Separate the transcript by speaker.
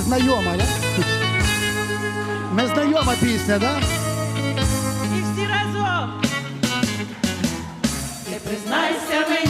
Speaker 1: знайома, да? Незнайома пісня, да?
Speaker 2: І всі разом. Не признайся мені,